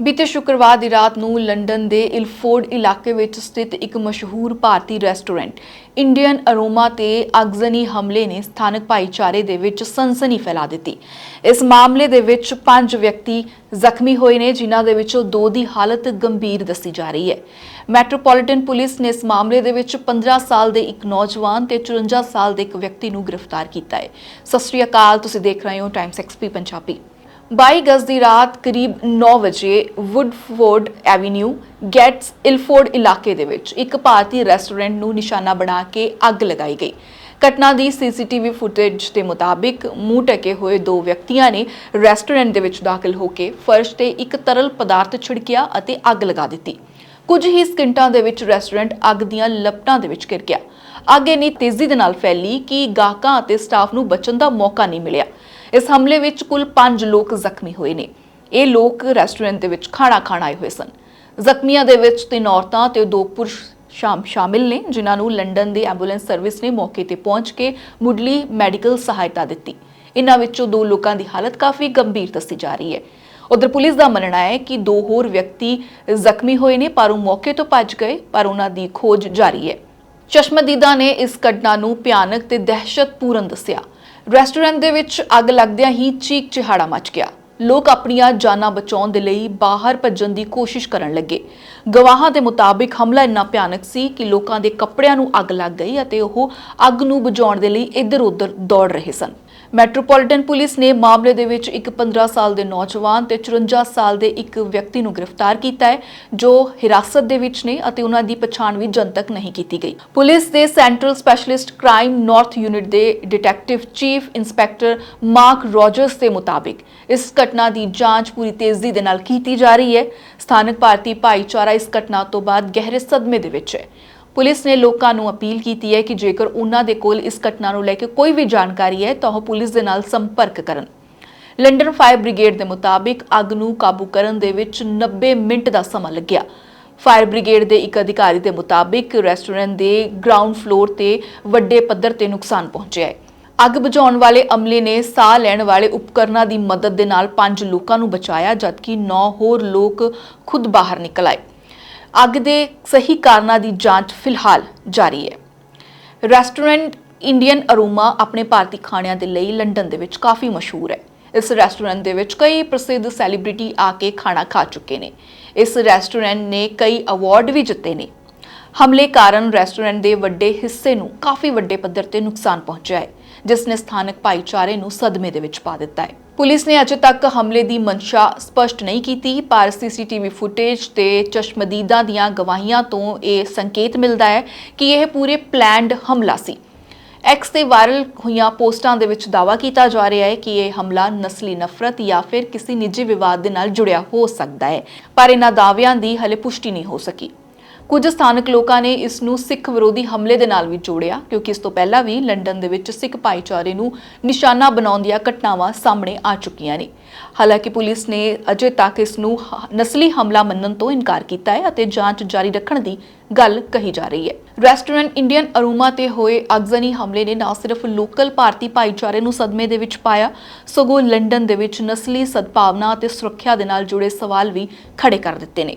ਬੀਤੇ ਸ਼ੁੱਕਰਵਾਰ ਦੀ ਰਾਤ ਨੂੰ ਲੰਡਨ ਦੇ ਇਲਫੋਰਡ ਇਲਾਕੇ ਵਿੱਚ ਸਥਿਤ ਇੱਕ ਮਸ਼ਹੂਰ ਭਾਰਤੀ ਰੈਸਟੋਰੈਂਟ, ਇੰਡੀਅਨ ਅਰੋਮਾ ਤੇ ਅਗਜ਼ਨੀ ਹਮਲੇ ਨੇ ਸਥਾਨਕ ਭਾਈਚਾਰੇ ਦੇ ਵਿੱਚ ਸਨਸਨੀ ਫੈਲਾ ਦਿੱਤੀ। ਇਸ ਮਾਮਲੇ ਦੇ ਵਿੱਚ ਪੰਜ ਵਿਅਕਤੀ ਜ਼ਖਮੀ ਹੋਏ ਨੇ, ਜਿਨ੍ਹਾਂ ਦੇ ਵਿੱਚੋਂ ਦੋ ਦੀ ਹਾਲਤ ਗੰਭੀਰ ਦੱਸੀ ਜਾ ਰਹੀ ਹੈ। ਮੈਟਰੋਪੋਲੀਟਨ ਪੁਲਿਸ ਨੇ ਇਸ ਮਾਮਲੇ ਦੇ ਵਿੱਚ 15 ਸਾਲ ਦੇ ਇੱਕ ਨੌਜਵਾਨ ਤੇ 54 ਸਾਲ ਦੇ ਇੱਕ ਵਿਅਕਤੀ ਨੂੰ ਗ੍ਰਿਫਤਾਰ ਕੀਤਾ ਹੈ। ਸਤਿ ਸ਼੍ਰੀ ਅਕਾਲ, ਤੁਸੀਂ ਦੇਖ ਰਹੇ ਹੋ ਟਾਈਮਸ ਐਕਸਪੀ ਪੰਜਾਬੀ। 22 ਗਜ਼ ਦੀ ਰਾਤ ਕਰੀਬ 9 ਵਜੇ ਵੁੱਡਫੋਰਡ ਐਵੀਨਿਊ ਗੈਟਸ ਇਲਫੋਰਡ ਇਲਾਕੇ ਦੇ ਵਿੱਚ ਇੱਕ ਭਾਰਤੀ ਰੈਸਟੋਰੈਂਟ ਨੂੰ ਨਿਸ਼ਾਨਾ ਬਣਾ ਕੇ ਅੱਗ ਲਗਾਈ ਗਈ। ਘਟਨਾ ਦੀ ਸੀਸੀਟੀਵੀ ਫੁਟੇਜ ਦੇ ਮੁਤਾਬਿਕ ਮੂੰਹ ਟਕੇ ਹੋਏ ਦੋ ਵਿਅਕਤੀਆਂ ਨੇ ਰੈਸਟੋਰੈਂਟ ਦੇ ਵਿੱਚ ਦਾਖਲ ਹੋ ਕੇ ਫਰਸ਼ ਤੇ ਇੱਕ ਤਰਲ ਪਦਾਰਥ ਛਿੜਕਿਆ ਅਤੇ ਅੱਗ ਲਗਾ ਦਿੱਤੀ। ਕੁਝ ਹੀ ਸਕਿੰਟਾਂ ਦੇ ਵਿੱਚ ਰੈਸਟੋਰੈਂਟ ਅੱਗ ਦੀਆਂ ਲਪਟਾਂ ਦੇ ਵਿੱਚ ਘਿਰ ਗਿਆ। ਅੱਗ ਇੰਨੀ ਤੇਜ਼ੀ ਦੇ ਨਾਲ ਫੈਲੀ ਕਿ ਗਾਹਕਾਂ ਅਤੇ ਸਟਾਫ ਨੂੰ ਬਚਣ ਦਾ ਮੌਕਾ ਨਹੀਂ ਮਿਲਿਆ। ਇਸ ਹਮਲੇ ਵਿੱਚ ਕੁੱਲ 5 ਲੋਕ ਜ਼ਖਮੀ ਹੋਏ ਨੇ। ਇਹ ਲੋਕ ਰੈਸਟੋਰੈਂਟ ਦੇ ਵਿੱਚ ਖਾਣਾ ਖਾਣ ਆਏ ਹੋਏ ਸਨ। ਜ਼ਖਮੀਆਂ ਦੇ ਵਿੱਚ ਤਿੰਨ ਔਰਤਾਂ ਤੇ ਦੋ ਪੁਰਸ਼ ਸ਼ਾਮ ਸ਼ਾਮਿਲ ਨੇ, ਜਿਨ੍ਹਾਂ ਨੂੰ ਲੰਡਨ ਦੀ ਐਂਬੂਲੈਂਸ ਸਰਵਿਸ ਨੇ ਮੌਕੇ ਤੇ ਪਹੁੰਚ ਕੇ ਮੁੱਢਲੀ ਮੈਡੀਕਲ ਸਹਾਇਤਾ ਦਿੱਤੀ। ਇਨ੍ਹਾਂ ਵਿੱਚੋਂ ਦੋ ਲੋਕਾਂ ਦੀ ਹਾਲਤ ਕਾਫੀ ਗੰਭੀਰ ਦੱਸੀ ਜਾ ਰਹੀ ਹੈ। ਉਧਰ ਪੁਲਿਸ ਦਾ ਮੰਨਣਾ ਹੈ ਕਿ ਦੋ ਹੋਰ ਵਿਅਕਤੀ ਜ਼ਖਮੀ ਹੋਏ ਨੇ, ਪਰ ਉਹ ਮੌਕੇ ਤੋਂ ਭੱਜ ਗਏ, ਪਰ ਉਹਨਾਂ ਦੀ ਖੋਜ ਜਾਰੀ ਹੈ। ਚਸ਼ਮਦੀਦਾ ਨੇ ਇਸ ਘਟਨਾ ਨੂੰ ਭਿਆਨਕ ਤੇ ਦਹਿਸ਼ਤਪੂਰਨ ਦੱਸਿਆ। ਰੈਸਟੋਰੈਂਟ ਦੇ ਵਿੱਚ ਅੱਗ ਲੱਗਦਿਆਂ ਹੀ ਚੀਕ ਚਿਹਾੜਾ ਮਚ ਗਿਆ। ਲੋਕ ਆਪਣੀਆਂ ਜਾਨਾਂ ਬਚਾਉਣ ਦੇ ਲਈ ਬਾਹਰ ਭੱਜਣ ਦੀ ਕੋਸ਼ਿਸ਼ ਕਰਨ ਲੱਗੇ। ਗਵਾਹਾਂ ਦੇ ਮੁਤਾਬਿਕ ਹਮਲਾ ਇੰਨਾ ਭਿਆਨਕ ਸੀ ਕਿ ਲੋਕਾਂ ਦੇ ਕੱਪੜਿਆਂ ਨੂੰ ਅੱਗ ਲੱਗ ਗਈ ਅਤੇ ਉਹ ਅੱਗ ਨੂੰ ਬੁਝਾਉਣ ਦੇ ਲਈ ਇੱਧਰ-ਉੱਧਰ ਦੌੜ ਰਹੇ ਸਨ। ਮੈਟਰੋਪੋਲੀਟਨ ਪੁਲਿਸ ਨੇ ਮਾਮਲੇ ਦੇ ਵਿੱਚ ਇੱਕ 15 ਸਾਲ ਦੇ ਨੌਜਵਾਨ ਤੇ 54 ਸਾਲ ਦੇ ਇੱਕ ਵਿਅਕਤੀ ਨੂੰ ਗ੍ਰਿਫਤਾਰ ਕੀਤਾ ਹੈ, ਜੋ ਹਿਰਾਸਤ ਦੇ ਵਿੱਚ ਨੇ ਅਤੇ ਉਹਨਾਂ ਦੀ ਪਛਾਣ ਵੀ ਜਨਤਕ ਨਹੀਂ ਕੀਤੀ ਗਈ। ਪੁਲਿਸ ਦੇ central specialist crime north unit ਦੇ detective chief inspector Mark Rogers ਦੇ ਮੁਤਾਬਿਕ ਇਸ ਘਟਨਾ ਦੀ ਜਾਂਚ ਪੂਰੀ ਤੇਜ਼ੀ ਦੇ ਨਾਲ ਕੀਤੀ ਜਾ ਰਹੀ ਹੈ। ਸਥਾਨਕ ਭਾਰਤੀ ਭਾਈਚਾਰਾ ਇਸ ਘਟਨਾ ਤੋਂ ਬਾਅਦ ਗਹਿਰੇ ਸਦਮੇ ਦੇ ਵਿੱਚ ਹੈ। ਪੁਲਿਸ ਨੇ ਲੋਕਾਂ ਨੂੰ ਅਪੀਲ ਕੀਤੀ ਹੈ ਕਿ ਜੇਕਰ ਉਹਨਾਂ ਦੇ ਕੋਲ ਇਸ ਘਟਨਾ ਨੂੰ ਲੈ ਕੇ ਕੋਈ ਵੀ ਜਾਣਕਾਰੀ ਹੈ, ਤਾਂ ਉਹ ਪੁਲਿਸ ਦੇ ਨਾਲ ਸੰਪਰਕ ਕਰਨ। ਲੰਡਨ ਫਾਇਰ ਬ੍ਰਿਗੇਡ ਦੇ ਮੁਤਾਬਿਕ ਅੱਗ ਨੂੰ ਕਾਬੂ ਕਰਨ ਦੇ ਵਿੱਚ 90 ਮਿੰਟ ਦਾ ਸਮਾਂ ਲੱਗਿਆ। ਫਾਇਰ ਬ੍ਰਿਗੇਡ ਦੇ ਇੱਕ ਅਧਿਕਾਰੀ ਦੇ ਮੁਤਾਬਿਕ ਰੈਸਟੋਰੈਂਟ ਦੇ ਗਰਾਊਂਡ ਫਲੋਰ ਤੇ ਵੱਡੇ ਪੱਧਰ ਤੇ ਨੁਕਸਾਨ ਪਹੁੰਚਿਆ ਹੈ। ਅੱਗ ਬੁਝਾਉਣ ਵਾਲੇ ਅਮਲੇ ਨੇ ਸਾਹ ਲੈਣ ਵਾਲੇ ਉਪਕਰਨਾਂ ਦੀ ਮਦਦ ਦੇ ਨਾਲ 5 ਲੋਕਾਂ ਨੂੰ ਬਚਾਇਆ, ਜਦਕਿ 9 ਹੋਰ ਲੋਕ ਖੁਦ ਬਾਹਰ ਨਿਕਲ ਆਏ। ਅੱਗ ਦੇ ਸਹੀ ਕਾਰਨਾਂ ਦੀ ਜਾਂਚ ਫਿਲਹਾਲ ਜਾਰੀ ਹੈ। ਰੈਸਟੋਰੈਂਟ ਇੰਡੀਅਨ ਅਰੋਮਾ ਆਪਣੇ ਭਾਰਤੀ ਖਾਣਿਆਂ ਦੇ ਲਈ ਲੰਡਨ ਦੇ ਵਿੱਚ ਕਾਫੀ ਮਸ਼ਹੂਰ ਹੈ। ਇਸ ਰੈਸਟੋਰੈਂਟ ਦੇ ਵਿੱਚ ਕਈ ਪ੍ਰਸਿੱਧ ਸੈਲੀਬ੍ਰਿਟੀ ਆ ਕੇ ਖਾਣਾ ਖਾ ਚੁੱਕੇ ਨੇ। ਇਸ ਰੈਸਟੋਰੈਂਟ ਨੇ ਕਈ ਅਵਾਰਡ ਵੀ ਜਿੱਤੇ ਨੇ। ਹਮਲੇ ਕਾਰਨ ਰੈਸਟੋਰੈਂਟ ਦੇ ਵੱਡੇ ਹਿੱਸੇ ਨੂੰ ਕਾਫੀ ਵੱਡੇ ਪੱਧਰ ਤੇ ਨੁਕਸਾਨ ਪਹੁੰਚਿਆ ਹੈ, ਜਿਸ ਨੇ ਸਥਾਨਕ ਭਾਈਚਾਰੇ ਨੂੰ ਸਦਮੇ ਦੇ ਵਿੱਚ ਪਾ ਦਿੱਤਾ ਹੈ। ਪੁਲਿਸ ਨੇ ਅਜੇ ਤੱਕ ਹਮਲੇ ਦੀ ਮਨਸ਼ਾ ਸਪਸ਼ਟ ਨਹੀਂ ਕੀਤੀ। ਪਰ ਸੀਸੀਟੀਵੀ ਫੁਟੇਜ ਤੇ ਚਸ਼ਮਦੀਦਾਂ ਦੀਆਂ ਗਵਾਹੀਆਂ ਤੋਂ ਇਹ ਸੰਕੇਤ ਮਿਲਦਾ ਹੈ ਕਿ ਇਹ ਪੂਰੇ ਪਲਾਨਡ ਹਮਲਾ ਸੀ। ਐਕਸ ਤੇ ਵਾਇਰਲ ਹੋਈਆਂ ਪੋਸਟਾਂ ਦੇ ਵਿੱਚ ਦਾਵਾ ਕੀਤਾ ਜਾ ਰਿਹਾ ਹੈ ਕਿ ਇਹ ਹਮਲਾ ਨਸਲੀ ਨਫ਼ਰਤ ਜਾਂ ਫਿਰ ਕਿਸੇ ਨਿੱਜੀ ਵਿਵਾਦ ਦੇ ਨਾਲ ਜੁੜਿਆ ਹੋ ਸਕਦਾ ਹੈ। ਪਰ ਇਹਨਾਂ ਦਾਅਵਿਆਂ ਦੀ ਹਲੇ ਪੁਸ਼ਟੀ ਨਹੀਂ ਹੋ ਸਕੀ। ਕੁਝ ਸਥਾਨਕ ਲੋਕਾਂ ਨੇ ਇਸ ਨੂੰ ਸਿੱਖ ਵਿਰੋਧੀ ਹਮਲੇ ਦੇ ਨਾਲ ਵੀ ਜੋੜਿਆ, ਕਿਉਂਕਿ ਇਸ ਤੋਂ ਪਹਿਲਾਂ ਵੀ ਲੰਡਨ ਦੇ ਵਿੱਚ ਸਿੱਖ ਭਾਈਚਾਰੇ ਨੂੰ ਨਿਸ਼ਾਨਾ ਬਣਾਉਣ ਦੀਆਂ ਘਟਨਾਵਾਂ ਸਾਹਮਣੇ ਆ ਚੁੱਕੀਆਂ ਨੇ। ਹਾਲਾਂਕਿ ਪੁਲਿਸ ਨੇ ਅਜੇ ਤੱਕ ਇਸ ਨੂੰ ਨਸਲੀ ਹਮਲਾ ਮੰਨਣ ਤੋਂ ਇਨਕਾਰ ਕੀਤਾ ਹੈ ਅਤੇ ਜਾਂਚ ਜਾਰੀ ਰੱਖਣ ਦੀ ਗੱਲ ਕਹੀ ਜਾ ਰਹੀ ਹੈ। ਰੈਸਟੋਰੈਂਟ ਇੰਡੀਅਨ ਅਰੂਮਾ ਤੇ ਹੋਏ ਅਗਜ਼ਨੀ ਹਮਲੇ ਨੇ ਨਾ ਸਿਰਫ ਲੋਕਲ ਭਾਰਤੀ ਭਾਈਚਾਰੇ ਨੂੰ ਸਦਮੇ ਦੇ ਵਿੱਚ ਪਾਇਆ, ਸਗੋਂ ਲੰਡਨ ਦੇ ਵਿੱਚ ਨਸਲੀ ਸਦਭਾਵਨਾ ਅਤੇ ਸੁਰੱਖਿਆ ਦੇ ਨਾਲ ਜੁੜੇ ਸਵਾਲ ਵੀ ਖੜੇ ਕਰ ਦਿੱਤੇ ਨੇ।